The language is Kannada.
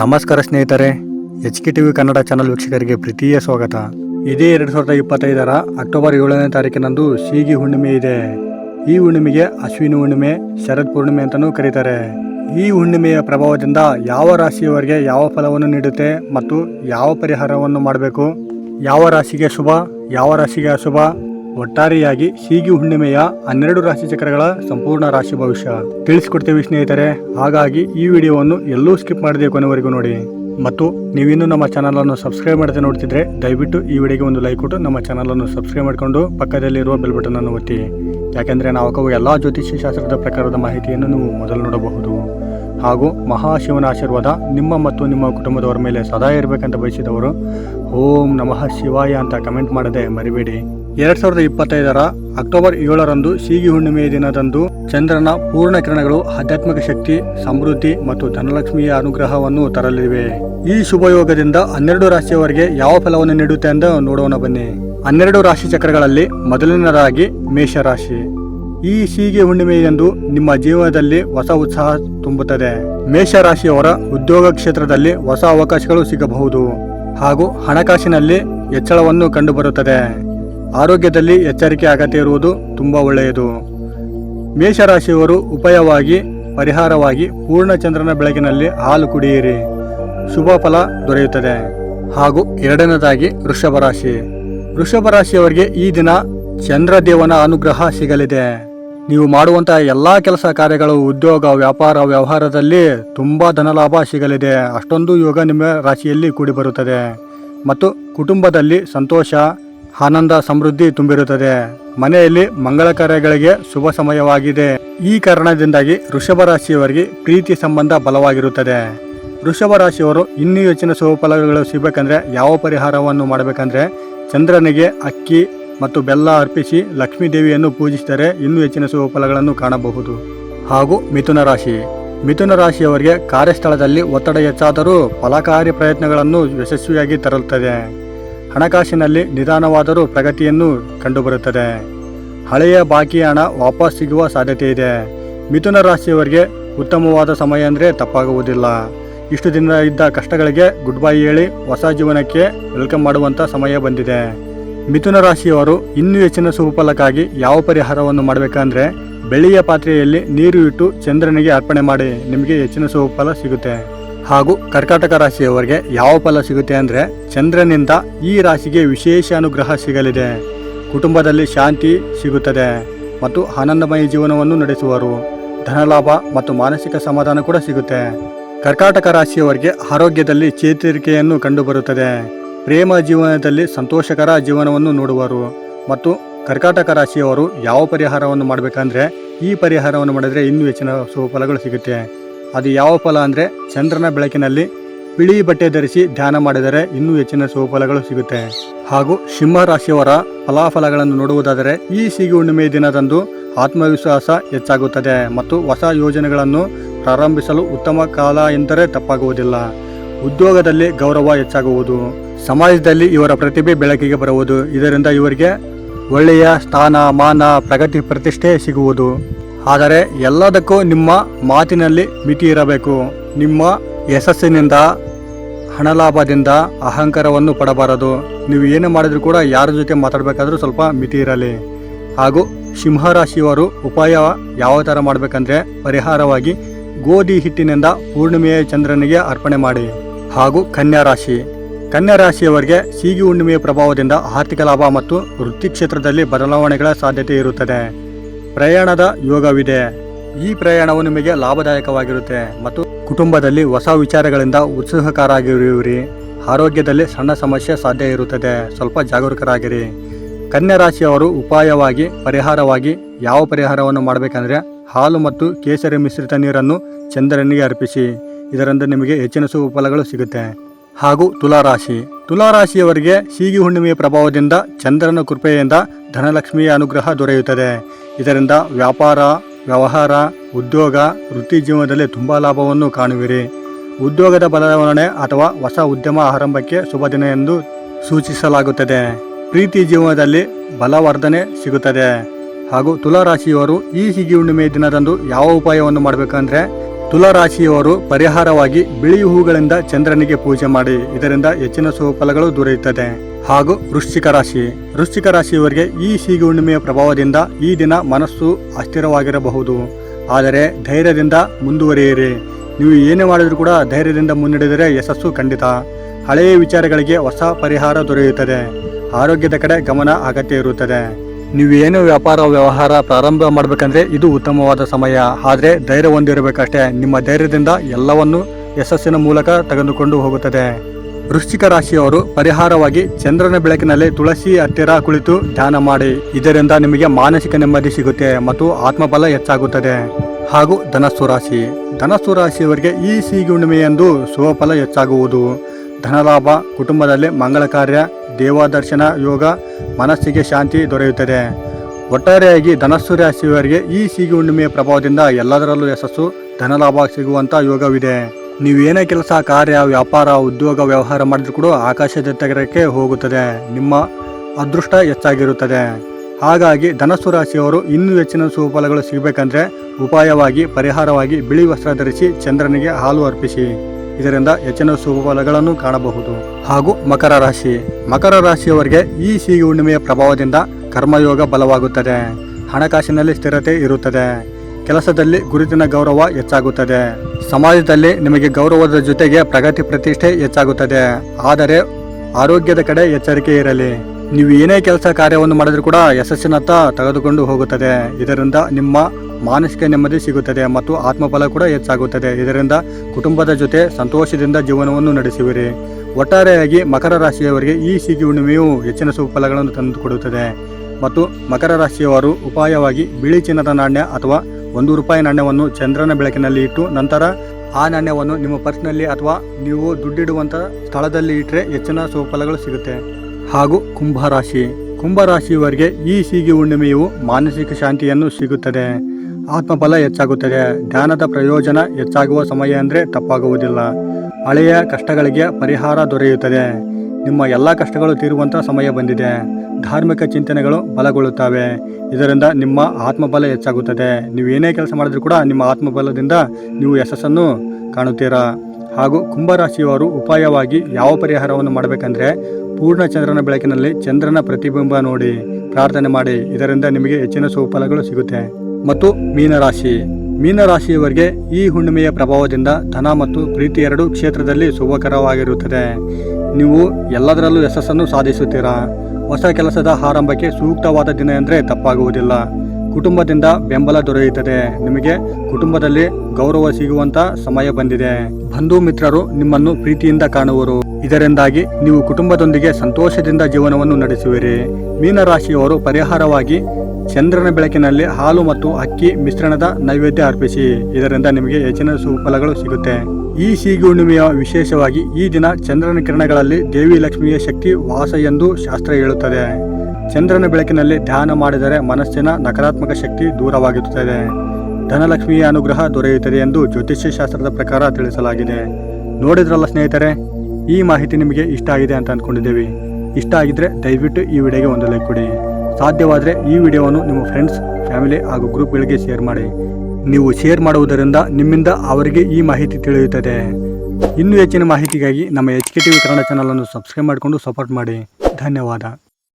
ನಮಸ್ಕಾರ ಸ್ನೇಹಿತರೆ H K TV Kannada channel ವೀಕ್ಷಕರಿಗೆ ಪ್ರೀತಿಯ ಸ್ವಾಗತ. ಇದೇ ಎರಡು ಸಾವಿರದ ಇಪ್ಪತ್ತೈದರ ಅಕ್ಟೋಬರ್ ಏಳನೇ ತಾರೀಕಿನಂದು ಸೀಗಿ ಹುಣ್ಣಿಮೆ ಇದೆ. ಈ ಹುಣ್ಣಿಮೆಗೆ ಅಶ್ವಿನಿ ಹುಣ್ಣಿಮೆ, ಶರದ್ ಪೂರ್ಣಿಮೆ ಅಂತಲೂ ಕರೀತಾರೆ. ಈ ಹುಣ್ಣಿಮೆಯ ಪ್ರಭಾವದಿಂದ ಯಾವ ರಾಶಿಯವರಿಗೆ ಯಾವ ಫಲವನ್ನು ನೀಡುತ್ತೆ ಮತ್ತು ಯಾವ ಪರಿಹಾರವನ್ನು ಮಾಡಬೇಕು? ಯಾವ ರಾಶಿಗೆ ಶುಭ, ಯಾವ ರಾಶಿಗೆ ಅಶುಭ? ಒಟ್ಟಾರೆಯಾಗಿ ಸೀಗಿ ಹುಣ್ಣಿಮೆಯ ಹನ್ನೆರಡು ರಾಶಿ ಚಕ್ರಗಳ ಸಂಪೂರ್ಣ ರಾಶಿ ಭವಿಷ್ಯ. ತಿಳಿಸ್ಕೊಡ್ತೀವಿ ಸ್ನೇಹಿತರೆ, ಹಾಗಾಗಿ ಈ ವಿಡಿಯೋವನ್ನು ಎಲ್ಲೂ ಸ್ಕಿಪ್ ಮಾಡದೆ ಕೊನೆವರೆಗೂ ನೋಡಿ. ಮತ್ತು ನೀವಿನ್ನೂ ನಮ್ಮ ಚಾನಲನ್ನು ಸಬ್ಸ್ಕ್ರೈಬ್ ಮಾಡದೆ ನೋಡ್ತಿದ್ರೆ ದಯವಿಟ್ಟು ಈ ವಿಡಿಯೋಗೆ ಒಂದು ಲೈಕ್ ಕೊಟ್ಟು ನಮ್ಮ ಚಾನಲನ್ನು ಸಬ್ಸ್ಕ್ರೈಬ್ ಮಾಡಿಕೊಂಡು ಪಕ್ಕದಲ್ಲಿರುವ ಬೆಲ್ ಬಟನ್ ಅನ್ನು ಒತ್ತಿ. ಯಾಕೆಂದ್ರೆ ನಾವು ಹಾಕುವ ಎಲ್ಲ ಜ್ಯೋತಿಷ್ಯ ಶಾಸ್ತ್ರದ ಪ್ರಕಾರದ ಮಾಹಿತಿಯನ್ನು ನೀವು ಮೊದಲು ನೋಡಬಹುದು. ಹಾಗೂ ಮಹಾಶಿವನ ಆಶೀರ್ವಾದ ನಿಮ್ಮ ಮತ್ತು ನಿಮ್ಮ ಕುಟುಂಬದವರ ಮೇಲೆ ಸದಾ ಇರಬೇಕಂತ ಬಯಸಿದವರು, ಓಂ ನಮಃ ಶಿವಾಯ ಅಂತ ಕಮೆಂಟ್ ಮಾಡದೆ ಮರಿಬೇಡಿ. ಎರಡ್ ಸಾವಿರದ ಇಪ್ಪತ್ತೈದರ ಅಕ್ಟೋಬರ್ ಏಳರಂದು ಸೀಗಿ ಹುಣ್ಣಿಮೆಯ ದಿನದಂದು ಚಂದ್ರನ ಪೂರ್ಣ ಕಿರಣಗಳು ಆಧ್ಯಾತ್ಮಿಕ ಶಕ್ತಿ, ಸಮೃದ್ಧಿ ಮತ್ತು ಧನಲಕ್ಷ್ಮಿಯ ಅನುಗ್ರಹವನ್ನು ತರಲಿವೆ. ಈ ಶುಭಯೋಗದಿಂದ ಹನ್ನೆರಡು ರಾಶಿಯವರಿಗೆ ಯಾವ ಫಲವನ್ನು ನೀಡುತ್ತೆ ಎಂದು ನೋಡೋಣ ಬನ್ನಿ. ಹನ್ನೆರಡು ರಾಶಿ ಚಕ್ರಗಳಲ್ಲಿ ಮೊದಲನೇದಾಗಿ ಮೇಷರಾಶಿ. ಈ ಸೀಗೆ ಹುಣ್ಣಿಮೆಯಂದು ನಿಮ್ಮ ಜೀವನದಲ್ಲಿ ಹೊಸ ಉತ್ಸಾಹ ತುಂಬುತ್ತದೆ. ಮೇಷರಾಶಿಯವರ ಉದ್ಯೋಗ ಕ್ಷೇತ್ರದಲ್ಲಿ ಹೊಸ ಅವಕಾಶಗಳು ಸಿಗಬಹುದು ಹಾಗೂ ಹಣಕಾಸಿನಲ್ಲಿ ಹೆಚ್ಚಳವನ್ನು ಕಂಡುಬರುತ್ತದೆ. ಆರೋಗ್ಯದಲ್ಲಿ ಎಚ್ಚರಿಕೆ ಅಗತ್ಯ ಇರುವುದು ತುಂಬ ಒಳ್ಳೆಯದು. ಮೇಷರಾಶಿಯವರು ಉಪಾಯವಾಗಿ, ಪರಿಹಾರವಾಗಿ ಪೂರ್ಣಚಂದ್ರನ ಬೆಳಗಿನಲ್ಲಿ ಹಾಲು ಕುಡಿಯಿರಿ. ಶುಭ ಫಲ ದೊರೆಯುತ್ತದೆ. ಹಾಗೂ ಎರಡನೇದಾಗಿ ವೃಷಭ ರಾಶಿ. ವೃಷಭ ರಾಶಿಯವರಿಗೆ ಈ ದಿನ ಚಂದ್ರದೇವನ ಅನುಗ್ರಹ ಸಿಗಲಿದೆ. ನೀವು ಮಾಡುವಂತಹ ಎಲ್ಲಾ ಕೆಲಸ ಕಾರ್ಯಗಳು, ಉದ್ಯೋಗ, ವ್ಯಾಪಾರ, ವ್ಯವಹಾರದಲ್ಲಿ ತುಂಬಾ ಧನಲಾಭ ಸಿಗಲಿದೆ. ಅಷ್ಟೊಂದು ಯೋಗ ನಿಮ್ಮ ರಾಶಿಯಲ್ಲಿ ಕೂಡಿ ಬರುತ್ತದೆ ಮತ್ತು ಕುಟುಂಬದಲ್ಲಿ ಸಂತೋಷ ಆನಂದ ಸಮೃದ್ಧಿ ತುಂಬಿರುತ್ತದೆ. ಮನೆಯಲ್ಲಿ ಮಂಗಳ ಕಾರ್ಯಗಳಿಗೆ ಶುಭ ಸಮಯವಾಗಿದೆ. ಈ ಕಾರಣದಿಂದಾಗಿ ವೃಷಭ ರಾಶಿಯವರಿಗೆ ಪ್ರೀತಿ ಸಂಬಂಧ ಬಲವಾಗಿರುತ್ತದೆ. ವೃಷಭ ರಾಶಿಯವರು ಇನ್ನೂ ಹೆಚ್ಚಿನ ಶುಭ ಫಲಗಳು ಸಿಗಬೇಕಂದ್ರೆ ಯಾವ ಪರಿಹಾರವನ್ನು ಮಾಡಬೇಕಂದ್ರೆ ಚಂದ್ರನಿಗೆ ಅಕ್ಕಿ ಮತ್ತು ಬೆಲ್ಲ ಅರ್ಪಿಸಿ ಲಕ್ಷ್ಮೀ ದೇವಿಯನ್ನು ಪೂಜಿಸಿದರೆ ಇನ್ನೂ ಹೆಚ್ಚಿನ ಶುಭ ಫಲಗಳನ್ನು ಕಾಣಬಹುದು. ಹಾಗೂ ಮಿಥುನ ರಾಶಿ. ಮಿಥುನ ರಾಶಿಯವರಿಗೆ ಕಾರ್ಯಸ್ಥಳದಲ್ಲಿ ಒತ್ತಡ ಹೆಚ್ಚಾದರೂ ಫಲಕಾರಿ ಪ್ರಯತ್ನಗಳನ್ನು ಯಶಸ್ವಿಯಾಗಿ ತರುತ್ತದೆ ಹಣಕಾಸಿನಲ್ಲಿ ನಿಧಾನವಾದರೂ ಪ್ರಗತಿಯನ್ನು ಕಂಡುಬರುತ್ತದೆ. ಹಳೆಯ ಬಾಕಿ ಹಣ ವಾಪಸ್ ಸಿಗುವ ಸಾಧ್ಯತೆ ಇದೆ. ಮಿಥುನ ರಾಶಿಯವರಿಗೆ ಉತ್ತಮವಾದ ಸಮಯ ಅಂದರೆ ತಪ್ಪಾಗುವುದಿಲ್ಲ. ಇಷ್ಟು ದಿನ ಇದ್ದ ಕಷ್ಟಗಳಿಗೆ ಗುಡ್ ಬೈ ಹೇಳಿ ಹೊಸ ಜೀವನಕ್ಕೆ ವೆಲ್ಕಮ್ ಮಾಡುವಂಥ ಸಮಯ ಬಂದಿದೆ. ಮಿಥುನ ರಾಶಿಯವರು ಇನ್ನೂ ಹೆಚ್ಚಿನ ಸುಫಲಕ್ಕಾಗಿ ಯಾವ ಪರಿಹಾರವನ್ನು ಮಾಡಬೇಕಂದ್ರೆ ಬೆಳ್ಳಿಯ ಪಾತ್ರೆಯಲ್ಲಿ ನೀರು ಇಟ್ಟು ಚಂದ್ರನಿಗೆ ಅರ್ಪಣೆ ಮಾಡಿ ನಿಮಗೆ ಹೆಚ್ಚಿನ ಸುಫಲ ಸಿಗುತ್ತೆ. ಹಾಗೂ ಕರ್ಕಾಟಕ ರಾಶಿಯವರಿಗೆ ಯಾವ ಫಲ ಸಿಗುತ್ತೆ ಅಂದರೆ ಚಂದ್ರನಿಂದ ಈ ರಾಶಿಗೆ ವಿಶೇಷ ಅನುಗ್ರಹ ಸಿಗಲಿದೆ. ಕುಟುಂಬದಲ್ಲಿ ಶಾಂತಿ ಸಿಗುತ್ತದೆ ಮತ್ತು ಆನಂದಮಯ ಜೀವನವನ್ನು ನಡೆಸುವರು. ಧನಲಾಭ ಮತ್ತು ಮಾನಸಿಕ ಸಮಾಧಾನ ಕೂಡ ಸಿಗುತ್ತೆ. ಕರ್ಕಾಟಕ ರಾಶಿಯವರಿಗೆ ಆರೋಗ್ಯದಲ್ಲಿ ಚೇತರಿಕೆಯನ್ನು ಕಂಡುಬರುತ್ತದೆ. ಪ್ರೇಮ ಜೀವನದಲ್ಲಿ ಸಂತೋಷಕರ ಜೀವನವನ್ನು ನೋಡುವರು ಮತ್ತು ಕರ್ಕಾಟಕ ರಾಶಿಯವರು ಯಾವ ಪರಿಹಾರವನ್ನು ಮಾಡಬೇಕಂದ್ರೆ ಈ ಪರಿಹಾರವನ್ನು ಮಾಡಿದರೆ ಇನ್ನೂ ಹೆಚ್ಚಿನ ಸುಫಲಗಳು ಸಿಗುತ್ತೆ. ಅದು ಯಾವ ಫಲ ಅಂದರೆ ಚಂದ್ರನ ಬೆಳಕಿನಲ್ಲಿ ಬಿಳಿ ಬಟ್ಟೆ ಧರಿಸಿ ಧ್ಯಾನ ಮಾಡಿದರೆ ಇನ್ನೂ ಹೆಚ್ಚಿನ ಶುಭಫಲಗಳು ಸಿಗುತ್ತೆ. ಹಾಗೂ ಸಿಂಹ ರಾಶಿಯವರ ಫಲಾಫಲಗಳನ್ನು ನೋಡುವುದಾದರೆ ಈ ಸಿಗಿ ಹುಣ್ಣಿಮೆ ದಿನದಂದು ಆತ್ಮವಿಶ್ವಾಸ ಹೆಚ್ಚಾಗುತ್ತದೆ ಮತ್ತು ಹೊಸ ಯೋಜನೆಗಳನ್ನು ಪ್ರಾರಂಭಿಸಲು ಉತ್ತಮ ಕಾಲ ಎಂದರೆ ತಪ್ಪಾಗುವುದಿಲ್ಲ. ಉದ್ಯೋಗದಲ್ಲಿ ಗೌರವ ಹೆಚ್ಚಾಗುವುದು. ಸಮಾಜದಲ್ಲಿ ಇವರ ಪ್ರತಿಭೆ ಬೆಳಕಿಗೆ ಬರುವುದು. ಇದರಿಂದ ಇವರಿಗೆ ಒಳ್ಳೆಯ ಸ್ಥಾನ, ಮಾನ, ಪ್ರಗತಿ, ಪ್ರತಿಷ್ಠೆ ಸಿಗುವುದು. ಆದರೆ ಎಲ್ಲದಕ್ಕೂ ನಿಮ್ಮ ಮಾತಿನಲ್ಲಿ ಮಿತಿ ಇರಬೇಕು. ನಿಮ್ಮ ಯಶಸ್ಸಿನಿಂದ, ಹಣಲಾಭದಿಂದ ಅಹಂಕಾರವನ್ನು ಪಡಬಾರದು. ನೀವು ಏನು ಮಾಡಿದ್ರು ಕೂಡ ಯಾರ ಜೊತೆ ಮಾತಾಡಬೇಕಾದ್ರೂ ಸ್ವಲ್ಪ ಮಿತಿ ಇರಲಿ. ಹಾಗೂ ಸಿಂಹರಾಶಿಯವರು ಉಪಾಯ ಯಾವ ಥರ ಮಾಡಬೇಕಂದ್ರೆ ಪರಿಹಾರವಾಗಿ ಗೋಧಿ ಹಿಟ್ಟಿನಿಂದ ಪೂರ್ಣಿಮೆಯ ಚಂದ್ರನಿಗೆ ಅರ್ಪಣೆ ಮಾಡಿ. ಹಾಗೂ ಕನ್ಯಾ ರಾಶಿ. ಕನ್ಯಾ ರಾಶಿಯವರಿಗೆ ಸೀಗಿ ಹುಣ್ಣಿಮೆಯ ಪ್ರಭಾವದಿಂದ ಆರ್ಥಿಕ ಲಾಭ ಮತ್ತು ವೃತ್ತಿ ಕ್ಷೇತ್ರದಲ್ಲಿ ಬದಲಾವಣೆಗಳ ಸಾಧ್ಯತೆ ಇರುತ್ತದೆ. ಪ್ರಯಾಣದ ಯೋಗವಿದೆ. ಈ ಪ್ರಯಾಣವು ನಿಮಗೆ ಲಾಭದಾಯಕವಾಗಿರುತ್ತೆ ಮತ್ತು ಕುಟುಂಬದಲ್ಲಿ ಹೊಸ ವಿಚಾರಗಳಿಂದ ಉತ್ಸುಕರಾಗಿರುವಿರಿ ಆರೋಗ್ಯದಲ್ಲಿ ಸಣ್ಣ ಸಮಸ್ಯೆ ಸಾಧ್ಯ ಇರುತ್ತದೆ. ಸ್ವಲ್ಪ ಜಾಗರೂಕರಾಗಿರಿ. ಕನ್ಯಾ ರಾಶಿಯವರು ಉಪಾಯವಾಗಿ, ಪರಿಹಾರವಾಗಿ ಯಾವ ಪರಿಹಾರವನ್ನು ಮಾಡಬೇಕೆಂದರೆ ಹಾಲು ಮತ್ತು ಕೇಸರಿ ಮಿಶ್ರಿತ ನೀರನ್ನು ಚಂದ್ರನಿಗೆ ಅರ್ಪಿಸಿ. ಇದರಿಂದ ನಿಮಗೆ ಹೆಚ್ಚಿನ ಸುಫಲಗಳು ಸಿಗುತ್ತೆ. ಹಾಗೂ ತುಲಾರಾಶಿ. ತುಲಾರಾಶಿಯವರಿಗೆ ಸೀಗಿ ಹುಣ್ಣಿಮೆಯ ಪ್ರಭಾವದಿಂದ ಚಂದ್ರನ ಕೃಪೆಯಿಂದ ಧನಲಕ್ಷ್ಮಿಯ ಅನುಗ್ರಹ ದೊರೆಯುತ್ತದೆ. ಇದರಿಂದ ವ್ಯಾಪಾರ, ವ್ಯವಹಾರ, ಉದ್ಯೋಗ, ವೃತ್ತಿ ಜೀವನದಲ್ಲಿ ತುಂಬ ಲಾಭವನ್ನು ಕಾಣುವಿರಿ. ಉದ್ಯೋಗದ ಬದಲಾವಣೆ ಅಥವಾ ಹೊಸ ಉದ್ಯಮ ಆರಂಭಕ್ಕೆ ಶುಭ ದಿನ ಎಂದು ಸೂಚಿಸಲಾಗುತ್ತದೆ. ಪ್ರೀತಿ ಜೀವನದಲ್ಲಿ ಬಲವರ್ಧನೆ ಸಿಗುತ್ತದೆ. ಹಾಗೂ ತುಲಾರಾಶಿಯವರು ಈ ಸಿಗಿ ಹುಣ್ಣಿಮೆ ದಿನದಂದು ಯಾವ ಉಪಾಯವನ್ನು ಮಾಡಬೇಕಂದ್ರೆ, ತುಲಾರಾಶಿಯವರು ಪರಿಹಾರವಾಗಿ ಬಿಳಿ ಹೂಗಳಿಂದ ಚಂದ್ರನಿಗೆ ಪೂಜೆ ಮಾಡಿ, ಇದರಿಂದ ಹೆಚ್ಚಿನ ಸುಫಲಗಳು ದೊರೆಯುತ್ತದೆ. ಹಾಗೂ ವೃಶ್ಚಿಕ ರಾಶಿ. ವೃಶ್ಚಿಕ ರಾಶಿಯವರಿಗೆ ಈ ಸೀಗೆ ಹುಣ್ಣಿಮೆಯ ಪ್ರಭಾವದಿಂದ ಈ ದಿನ ಮನಸ್ಸು ಅಸ್ಥಿರವಾಗಿರಬಹುದು. ಆದರೆ ಧೈರ್ಯದಿಂದ ಮುಂದುವರಿಯಿರಿ. ನೀವು ಏನೇ ಮಾಡಿದರೂ ಕೂಡ ಧೈರ್ಯದಿಂದ ಮುನ್ನಡೆದರೆ ಯಶಸ್ಸು ಖಂಡಿತ. ಹಳೆಯ ವಿಚಾರಗಳಿಗೆ ಹೊಸ ಪರಿಹಾರ ದೊರೆಯುತ್ತದೆ. ಆರೋಗ್ಯದ ಕಡೆ ಗಮನ ಅಗತ್ಯ ಇರುತ್ತದೆ. ನೀವು ಏನು ವ್ಯಾಪಾರ, ವ್ಯವಹಾರ ಪ್ರಾರಂಭ ಮಾಡಬೇಕಂದ್ರೆ ಇದು ಉತ್ತಮವಾದ ಸಮಯ. ಆದರೆ ಧೈರ್ಯ ಹೊಂದಿರಬೇಕಷ್ಟೇ. ನಿಮ್ಮ ಧೈರ್ಯದಿಂದ ಎಲ್ಲವನ್ನು ಯಶಸ್ಸಿನ ಮೂಲಕ ತೆಗೆದುಕೊಂಡು ಹೋಗುತ್ತದೆ. ವೃಶ್ಚಿಕ ರಾಶಿಯವರು ಪರಿಹಾರವಾಗಿ ಚಂದ್ರನ ಬೆಳಕಿನಲ್ಲಿ ತುಳಸಿ ಹತ್ತಿರ ಕುಳಿತು ಧ್ಯಾನ ಮಾಡಿ. ಇದರಿಂದ ನಿಮಗೆ ಮಾನಸಿಕ ನೆಮ್ಮದಿ ಸಿಗುತ್ತೆ ಮತ್ತು ಆತ್ಮಬಲ ಹೆಚ್ಚಾಗುತ್ತದೆ. ಹಾಗೂ ಧನಸ್ಸು ರಾಶಿ. ಧನಸ್ಸು ರಾಶಿಯವರಿಗೆ ಈ ಸೀಗಿ ಹುಣ್ಣಿಮೆಯಂದು ಶುಭಫಲ ಹೆಚ್ಚಾಗುವುದು. ಧನಲಾಭ ಕುಟುಂಬದಲ್ಲಿ ಮಂಗಳ ಕಾರ್ಯ, ದೇವದರ್ಶನ, ಯೋಗ, ಮನಸ್ಸಿಗೆ ಶಾಂತಿ ದೊರೆಯುತ್ತದೆ. ಒಟ್ಟಾರೆಯಾಗಿ ಧನಸ್ಸು ರಾಶಿಯವರಿಗೆ ಈ ಸಿಹಿ ಹುಣ್ಣಿಮೆಯ ಪ್ರಭಾವದಿಂದ ಎಲ್ಲದರಲ್ಲೂ ಯಶಸ್ಸು ಧನಲಾಭ ಸಿಗುವಂಥ ಯೋಗವಿದೆ. ನೀವು ಏನೇ ಕೆಲಸ, ಕಾರ್ಯ, ವ್ಯಾಪಾರ, ಉದ್ಯೋಗ, ವ್ಯವಹಾರ ಮಾಡಿದ್ರು ಕೂಡ ಆಕಾಶದ ತೆಗೆರಕ್ಕೆ ಹೋಗುತ್ತದೆ. ನಿಮ್ಮ ಅದೃಷ್ಟ ಹೆಚ್ಚಾಗಿರುತ್ತದೆ. ಹಾಗಾಗಿ ಧನಸ್ಸು ರಾಶಿಯವರು ಇನ್ನೂ ಹೆಚ್ಚಿನ ಸುಫಲಗಳು ಸಿಗಬೇಕಂದ್ರೆ ಉಪಾಯವಾಗಿ, ಪರಿಹಾರವಾಗಿ ಬಿಳಿ ವಸ್ತ್ರ ಧರಿಸಿ ಚಂದ್ರನಿಗೆ ಹಾಲು ಅರ್ಪಿಸಿ. ಇದರಿಂದ ಹೆಚ್ಚಿನ ಸುಫಲಗಳನ್ನು ಕಾಣಬಹುದು. ಹಾಗೂ ಮಕರ ರಾಶಿ. ಮಕರ ರಾಶಿಯವರಿಗೆ ಈ ಸಿಹಿ ಹುಣ್ಣಿಮೆಯ ಪ್ರಭಾವದಿಂದ ಕರ್ಮಯೋಗ ಬಲವಾಗುತ್ತದೆ. ಹಣಕಾಸಿನಲ್ಲಿ ಸ್ಥಿರತೆ ಇರುತ್ತದೆ. ಕೆಲಸದಲ್ಲಿ ಗುರುತಿನ ಗೌರವ ಹೆಚ್ಚಾಗುತ್ತದೆ. ಸಮಾಜದಲ್ಲಿ ನಿಮಗೆ ಗೌರವದ ಜೊತೆಗೆ ಪ್ರಗತಿ ಪ್ರತಿಷ್ಠೆ ಹೆಚ್ಚಾಗುತ್ತದೆ. ಆದರೆ ಆರೋಗ್ಯದ ಕಡೆ ಎಚ್ಚರಿಕೆ ಇರಲಿ. ನೀವು ಏನೇ ಕೆಲಸ ಕಾರ್ಯವನ್ನು ಮಾಡಿದರೂ ಕೂಡ ಯಶಸ್ಸಿನತ್ತ ತೆಗೆದುಕೊಂಡು ಹೋಗುತ್ತದೆ. ಇದರಿಂದ ನಿಮ್ಮ ಮಾನಸಿಕ ನೆಮ್ಮದಿ ಸಿಗುತ್ತದೆ ಮತ್ತು ಆತ್ಮಬಲ ಕೂಡ ಹೆಚ್ಚಾಗುತ್ತದೆ. ಇದರಿಂದ ಕುಟುಂಬದ ಜೊತೆ ಸಂತೋಷದಿಂದ ಜೀವನವನ್ನು ನಡೆಸುವಿರಿ. ಒಟ್ಟಾರೆಯಾಗಿ ಮಕರ ರಾಶಿಯವರಿಗೆ ಈ ಸಿಗಿ ಹುಣ್ಣಿಮೆಯು ಹೆಚ್ಚಿನ ಸುಫಲಗಳನ್ನು ತಂದುಕೊಡುತ್ತದೆ. ಮತ್ತು ಮಕರ ರಾಶಿಯವರು ಉಪಾಯವಾಗಿ ಬಿಳಿ ಚಿನ್ನದ ನಾಣ್ಯ ಅಥವಾ ಒಂದು ರೂಪಾಯಿ ನಾಣ್ಯವನ್ನು ಚಂದ್ರನ ಬೆಳಕಿನಲ್ಲಿ ಇಟ್ಟು ನಂತರ ಆ ನಾಣ್ಯವನ್ನು ನಿಮ್ಮ ಪರ್ಸ್ನಲ್ಲಿ ಅಥವಾ ನೀವು ದುಡ್ಡಿಡುವಂಥ ಸ್ಥಳದಲ್ಲಿ ಇಟ್ಟರೆ ಹೆಚ್ಚಿನ ಸುಫಲಗಳು ಸಿಗುತ್ತೆ. ಹಾಗೂ ಕುಂಭರಾಶಿ. ಕುಂಭರಾಶಿಯವರಿಗೆ ಈ ಸೀಗಿ ಹುಣ್ಣಿಮೆಯು ಮಾನಸಿಕ ಶಾಂತಿಯನ್ನು ಸಿಗುತ್ತದೆ. ಆತ್ಮಫಲ ಹೆಚ್ಚಾಗುತ್ತದೆ. ಧ್ಯಾನದ ಪ್ರಯೋಜನ ಹೆಚ್ಚಾಗುವ ಸಮಯ ಅಂದರೆ ತಪ್ಪಾಗುವುದಿಲ್ಲ. ಹಳೆಯ ಕಷ್ಟಗಳಿಗೆ ಪರಿಹಾರ ದೊರೆಯುತ್ತದೆ. ನಿಮ್ಮ ಎಲ್ಲ ಕಷ್ಟಗಳು ತೀರುವಂಥ ಸಮಯ ಬಂದಿದೆ. ಧಾರ್ಮಿಕ ಚಿಂತನೆಗಳು ಬಲಗೊಳ್ಳುತ್ತವೆ. ಇದರಿಂದ ನಿಮ್ಮ ಆತ್ಮಬಲ ಹೆಚ್ಚಾಗುತ್ತದೆ. ನೀವು ಏನೇ ಕೆಲಸ ಮಾಡಿದ್ರೂ ಕೂಡ ನಿಮ್ಮ ಆತ್ಮಬಲದಿಂದ ನೀವು ಯಶಸ್ಸನ್ನು ಕಾಣುತ್ತೀರಾ? ಹಾಗೂ ಕುಂಭರಾಶಿಯವರು ಉಪಾಯವಾಗಿ ಯಾವ ಪರಿಹಾರವನ್ನು ಮಾಡಬೇಕಂದ್ರೆ ಪೂರ್ಣ ಚಂದ್ರನ ಬೆಳಕಿನಲ್ಲಿ ಚಂದ್ರನ ಪ್ರತಿಬಿಂಬ ನೋಡಿ, ಪ್ರಾರ್ಥನೆ ಮಾಡಿ. ಇದರಿಂದ ನಿಮಗೆ ಹೆಚ್ಚಿನ ಸುಫಲಗಳು ಸಿಗುತ್ತೆ. ಮತ್ತು ಮೀನರಾಶಿ. ಮೀನರಾಶಿಯವರಿಗೆ ಈ ಹುಣ್ಣಿಮೆಯ ಪ್ರಭಾವದಿಂದ ಧನ ಮತ್ತು ಪ್ರೀತಿ ಎರಡು ಕ್ಷೇತ್ರದಲ್ಲಿ ಶುಭಕರವಾಗಿರುತ್ತದೆ. ನೀವು ಎಲ್ಲದರಲ್ಲೂ ಯಶಸ್ಸನ್ನು ಸಾಧಿಸುತ್ತೀರಾ? ಹೊಸ ಕೆಲಸದ ಆರಂಭಕ್ಕೆ ಸೂಕ್ತವಾದ ದಿನ ಎಂದರೆ ತಪ್ಪಾಗುವುದಿಲ್ಲ. ಕುಟುಂಬದಿಂದ ಬೆಂಬಲ ದೊರೆಯುತ್ತದೆ. ನಿಮಗೆ ಕುಟುಂಬದಲ್ಲಿ ಗೌರವ ಸಿಗುವಂತ ಸಮಯ ಬಂದಿದೆ. ಬಂಧು ಮಿತ್ರರು ನಿಮ್ಮನ್ನು ಪ್ರೀತಿಯಿಂದ ಕಾಣುವರು. ಇದರಿಂದಾಗಿ ನೀವು ಕುಟುಂಬದೊಂದಿಗೆ ಸಂತೋಷದಿಂದ ಜೀವನವನ್ನು ನಡೆಸುವಿರಿ. ಮೀನರಾಶಿಯವರು ಪರಿಹಾರವಾಗಿ ಚಂದ್ರನ ಬೆಳಕಿನಲ್ಲಿ ಹಾಲು ಮತ್ತು ಅಕ್ಕಿ ಮಿಶ್ರಣದ ನೈವೇದ್ಯ ಅರ್ಪಿಸಿ. ಇದರಿಂದ ನಿಮಗೆ ಹೆಚ್ಚಿನ ಸುಫಲಗಳು ಸಿಗುತ್ತೆ. ಈ ಸೀಗಿ ಹುಣ್ಣಿಮೆಯ ವಿಶೇಷವಾಗಿ ಈ ದಿನ ಚಂದ್ರನ ಕಿರಣಗಳಲ್ಲಿ ದೇವಿ ಲಕ್ಷ್ಮಿಯ ಶಕ್ತಿ ವಾಸ ಎಂದು ಶಾಸ್ತ್ರ ಹೇಳುತ್ತದೆ. ಚಂದ್ರನ ಬೆಳಕಿನಲ್ಲಿ ಧ್ಯಾನ ಮಾಡಿದರೆ ಮನಸ್ಸಿನ ನಕಾರಾತ್ಮಕ ಶಕ್ತಿ ದೂರವಾಗಿರುತ್ತದೆ. ಧನಲಕ್ಷ್ಮಿಯ ಅನುಗ್ರಹ ದೊರೆಯುತ್ತದೆ ಎಂದು ಜ್ಯೋತಿಷ್ಯ ಶಾಸ್ತ್ರದ ಪ್ರಕಾರ ತಿಳಿಸಲಾಗಿದೆ. ನೋಡಿದ್ರಲ್ಲ ಸ್ನೇಹಿತರೆ, ಈ ಮಾಹಿತಿ ನಿಮಗೆ ಇಷ್ಟ ಆಗಿದೆ ಅಂತ ಅಂದ್ಕೊಂಡಿದ್ದೇವೆ ಇಷ್ಟ ಆಗಿದ್ರೆ ದಯವಿಟ್ಟು ಈ ವಿಡಿಯೋಗೆ ಒಂದು ಲೈಕ್ ಕೊಡಿ. ಸಾಧ್ಯವಾದರೆ ಈ ವಿಡಿಯೋವನ್ನು ನಿಮ್ಮ ಫ್ರೆಂಡ್ಸ್, ಫ್ಯಾಮಿಲಿ ಹಾಗೂ ಗ್ರೂಪ್ಗಳಿಗೆ ಶೇರ್ ಮಾಡಿ. ನೀವು ಶೇರ್ ಮಾಡುವುದರಿಂದ ನಿಮ್ಮಿಂದ ಅವರಿಗೆ ಈ ಮಾಹಿತಿ ತಿಳಿಯುತ್ತದೆ. ಇನ್ನೂ ಹೆಚ್ಚಿನ ಮಾಹಿತಿಗಾಗಿ ನಮ್ಮ H K T V Kannada ಚಾನಲನ್ನು ಸಬ್ಸ್ಕ್ರೈಬ್ ಮಾಡಿಕೊಂಡು ಸಪೋರ್ಟ್ ಮಾಡಿ. ಧನ್ಯವಾದ.